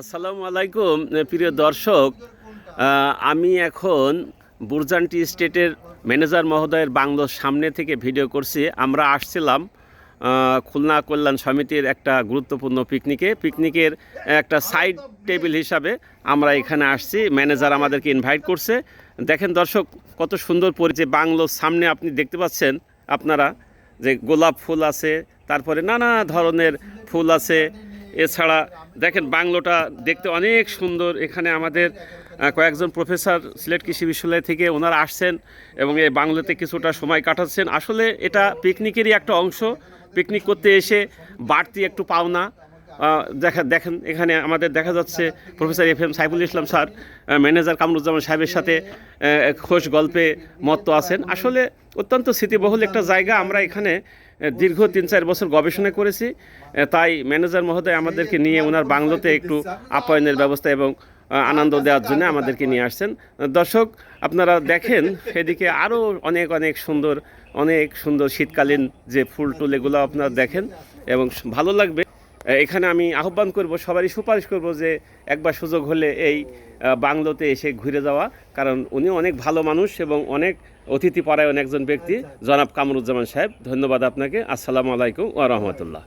আসসালামু আলাইকুম প্রিয় দর্শক আমি এখন বুরজানটি স্টেটের ম্যানেজার মহোদয়ের বাংলোর সামনে থেকে ভিডিও করছি। আমরা আসছিলাম খুলনা কল্যাণ সমিতির একটা গুরুত্বপূর্ণ পিকনিকে। পিকনিকের একটা সাইড টেবিল হিসাবে আমরা এখানে আসছি, ম্যানেজার আমাদেরকে ইনভাইট করছে। দেখেন দর্শক, কত সুন্দর পরিচয় বাংলোর সামনে আপনি দেখতে পাচ্ছেন আপনারা, যে গোলাপ ফুল আছে, তারপরে নানা ধরনের ফুল আছে। এছাড়া দেখেন বাংলোটা দেখতে অনেক সুন্দর। এখানে আমাদের কয়েকজন প্রফেসর সিলেট কৃষি বিশ্ববিদ্যালয় থেকে ওনারা আসছেন এবং এই বাংলোতে কিছুটা সময় কাটাচ্ছেন। আসলে এটা পিকনিকেরই একটা অংশ। পিকনিক করতে এসে বাড়তি একটু পাওনা। দেখা, দেখেন, এখানে আমাদের দেখা যাচ্ছে professor F M Saiful Islam sir manager Kamruzzaman সাহেবের সাথে খোশ গল্পে মত্ত আছেন। আসলে অত্যন্ত স্মৃতিবহুল একটা জায়গা। আমরা এখানে দীর্ঘ তিন চার বছর গবেষণা করেছি। তাই ম্যানেজার মহোদয় আমাদেরকে নিয়ে ওনার বাংলোতে একটু আপ্যায়নের ব্যবস্থা এবং আনন্দ দেওয়ার জন্য আমাদেরকে নিয়ে আসছেন। দর্শক, আপনারা দেখেন সেদিকে আরও অনেক অনেক সুন্দর অনেক সুন্দর শীতকালীন যে ফুল টুল এগুলো আপনারা দেখেন এবং ভালো লাগবে। এখানে আমি আহ্বান করব, সবারই সুপারিশ করব যে একবার সুযোগ হলে এই বাংলোতে এসে ঘুরে যাওয়া। কারণ উনি অনেক ভালো মানুষ এবং অনেক অতিথি পরায়ণ একজন ব্যক্তি। জনাব কামরুজ্জামান সাহেব, ধন্যবাদ আপনাকে। আসসালামু আলাইকুম ওয়া রাহমাতুল্লাহ।